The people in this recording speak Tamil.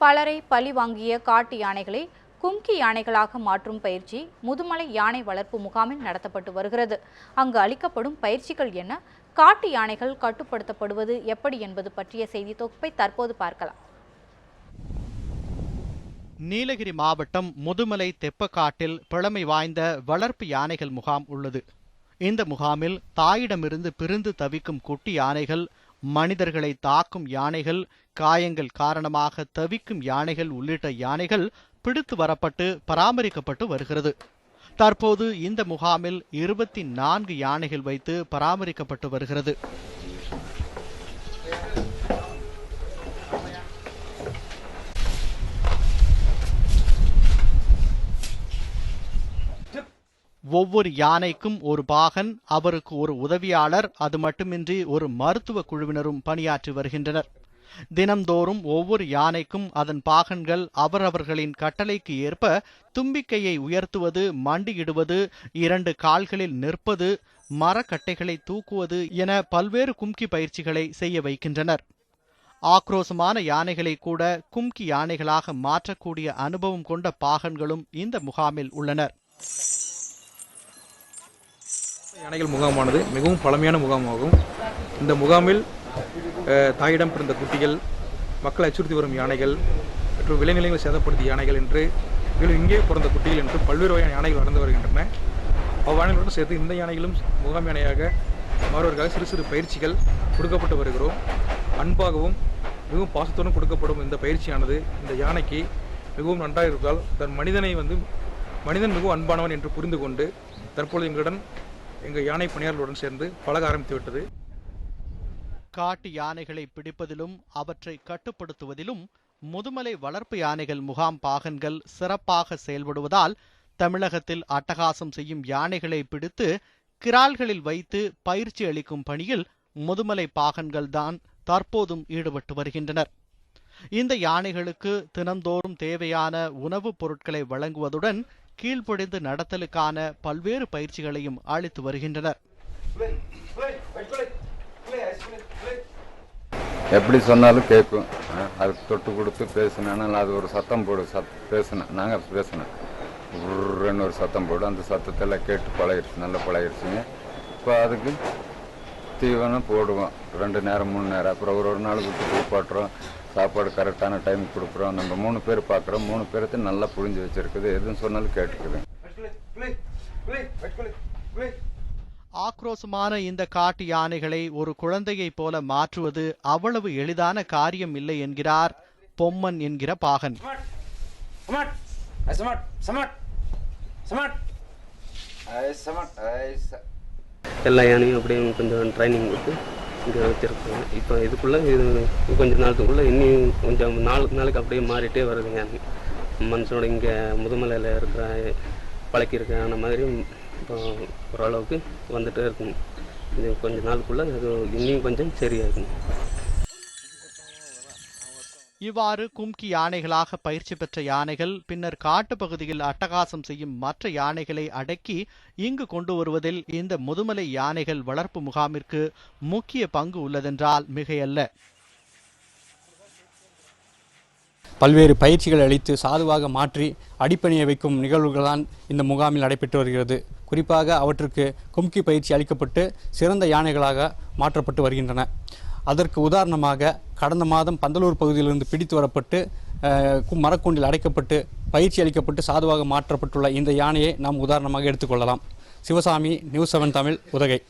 பலரை பழி வாங்கிய காட்டு யானைகளை கும்கி யானைகளாக மாற்றும் பயிற்சி முதுமலை யானை வளர்ப்பு முகாமில் நடத்தப்பட்டு வருகிறது. அங்கு அளிக்கப்படும் பயிற்சிகள் என்ன? காட்டு யானைகள் கட்டுப்படுத்தப்படுவது எப்படி என்பது பற்றிய செய்தி தொகுப்பை தற்போது பார்க்கலாம். நீலகிரி மாவட்டம் முதுமலை தெப்பக்காட்டில் பழமை வாய்ந்த வளர்ப்பு யானைகள் முகாம் உள்ளது. இந்த முகாமில் தாயிடமிருந்து பிரிந்து தவிக்கும் குட்டி யானைகள் மனிதர்களை தாக்கும் யானைகள் காயங்கள் காரணமாக தவிக்கும் யானைகள் உள்ளிட்ட யானைகள் பிடித்து வரப்பட்டு பராமரிக்கப்பட்டு வருகிறது. தற்போது இந்த முகாமில் இருபத்தி நான்கு யானைகள் வைத்து பராமரிக்கப்பட்டு வருகிறது. ஒவ்வொரு யானைக்கும் ஒரு பாகன் அவருக்கு ஒரு உதவியாளர் அது மட்டுமின்றி ஒரு மருத்துவ குழுவினரும் பணியாற்றி வருகின்றனர். தினம்தோறும் ஒவ்வொரு யானைக்கும் அதன் பாகன்கள் அவரவர்களின் கட்டளைக்கு ஏற்ப தும்பிக்கையை உயர்த்துவது மண்டியிடுவது இரண்டு கால்களில் நிற்பது மரக்கட்டைகளை தூக்குவது என பல்வேறு கும்கி பயிற்சிகளை செய்ய வைக்கின்றனர். ஆக்ரோசமான யானைகளை கூட கும்கி யானைகளாக மாற்றக்கூடிய அனுபவம் கொண்ட பாகன்களும் இந்த முகாமில் உள்ளனர். யானைகள் முகாமானது மிகவும் பழமையான முகாமாகும். இந்த முகாமில் தாயிடம் பிறந்த குட்டிகள் மக்களை அச்சுறுத்தி வரும் யானைகள் மற்றும் விளைநிலைகளை சேதப்படுத்திய யானைகள் என்று மேலும் இங்கே பிறந்த குட்டிகள் என்று பல்வேறு வகையான யானைகள் வளர்ந்து வருகின்றன. அவ்வாணைகளுடன் சேர்த்து இந்த யானைகளும் முகாம் யானையாக மாறுவதற்காக சிறு சிறு பயிற்சிகள் கொடுக்கப்பட்டு வருகிறோம். அன்பாகவும் மிகவும் பாசத்துடன் கொடுக்கப்படும் இந்த பயிற்சியானது இந்த யானைக்கு மிகவும் நன்றாக இருப்பதால் தன் மனிதனை வந்து மனிதன் மிகவும் அன்பானவன் என்று புரிந்து கொண்டு தற்பொழுது எங்களுடன் எங்கள் யானை பணியாளர்களுடன் சேர்ந்து பழக ஆரம்பித்து விட்டது காட்டு யானைகளை பிடிப்பதிலும் அவற்றை கட்டுப்படுத்துவதிலும் முதுமலை வளர்ப்பு யானைகள் முகாம் பாகன்கள் சிறப்பாக செயல்படுவதால் தமிழகத்தில் அட்டகாசம் செய்யும் யானைகளை பிடித்து கிரால்களில் வைத்து பயிற்சி அளிக்கும் பணியில் முதுமலை பாகன்கள் தான் தற்போதும் ஈடுபட்டு வருகின்றனர். இந்த யானைகளுக்கு தினந்தோறும் தேவையான உணவுப் பொருட்களை வழங்குவதுடன் கீழ்ப்படிந்து நடத்தலுக்கான பல்வேறு பயிற்சிகளையும் அளித்து வருகின்றனர். எப்படி சொன்னாலும் கேட்கும். அது தொட்டு கொடுத்து பேசினேன்னா அது ஒரு சத்தம் போடு சத் பேசினேன் நாங்கள் பேசினேன் உருன்னு ஒரு சத்தம் போடு அந்த சத்தத்தில் கேட்டு பழகிடுச்சு நல்லா பழகிடுச்சுங்க இப்போ அதுக்கு தீவனம் போடுவோம். ரெண்டு நேரம் மூணு நேரம். அப்புறம் ஒரு ஒரு நாள் விட்டு குளிப்பாட்டுறோம். சாப்பாடு கரெக்டான டைம் கொடுக்குறோம். நம்ம மூணு பேர் பார்க்குறோம். மூணு பேர்த்தையும் நல்லா புரிஞ்சு வச்சிருக்குது. எதுவும் சொன்னாலும் கேட்டுக்குது. ஆக்ரோசமான இந்த காட்டு யானைகளை ஒரு குழந்தையைப் போல மாற்றுவது அவ்வளவு எளிதான காரியம் இல்லை என்கிறார் பொம்மன் என்கிற பாகன். எல்லா யானையும் அப்படியே கொஞ்சம் ட்ரைனிங் கொடுத்து இங்கே வச்சுருக்காங்க இப்போ இதுக்குள்ளே இது கொஞ்ச நாளுக்குள்ளே இன்னும் கொஞ்சம் நாளுக்கு நாளுக்கு அப்படியே மாறிட்டே வருது யானை. மனுஷனோட இங்கே முதுமலையில் இருக்கிற பழக்கியிருக்க அந்த மாதிரி ஓரளவுக்கு வந்துட்டே இருக்கும் இது கொஞ்ச நாளுக்குள்ளே அது இன்னும் கொஞ்சம் சரியாகும். இவ்வாறு கும்கி யானைகளாக பயிற்சி பெற்ற யானைகள் பின்னர் காட்டுப் பகுதியில் அட்டகாசம் செய்யும் மற்ற யானைகளை அடக்கி இங்கு கொண்டு வருவதில் இந்த முதுமலை யானைகள் வளர்ப்பு முகாமிற்கு முக்கிய பங்கு உள்ளதென்றால் மிகையல்ல. பல்வேறு பயிற்சிகள் அளித்து சாதுவாக மாற்றி அடிப்பணிய வைக்கும் நிகழ்வுகள்தான் இந்த முகாமில் நடைபெற்று வருகிறது. குறிப்பாக அவற்றுக்கு கும்கி பயிற்சி அளிக்கப்பட்டு சிறந்த யானைகளாக மாற்றப்பட்டு வருகின்றன. அதற்கு உதாரணமாக கடந்த மாதம் பந்தலூர் பகுதியிலிருந்து பிடித்து வரப்பட்டு மரக்கூண்டில் அடைக்கப்பட்டு பயிற்சி அளிக்கப்பட்டு சாதுவாக மாற்றப்பட்டுள்ள இந்த யானையை நாம் உதாரணமாக எடுத்துக்கொள்ளலாம். Sivasamy news seven Tamil Udhagai.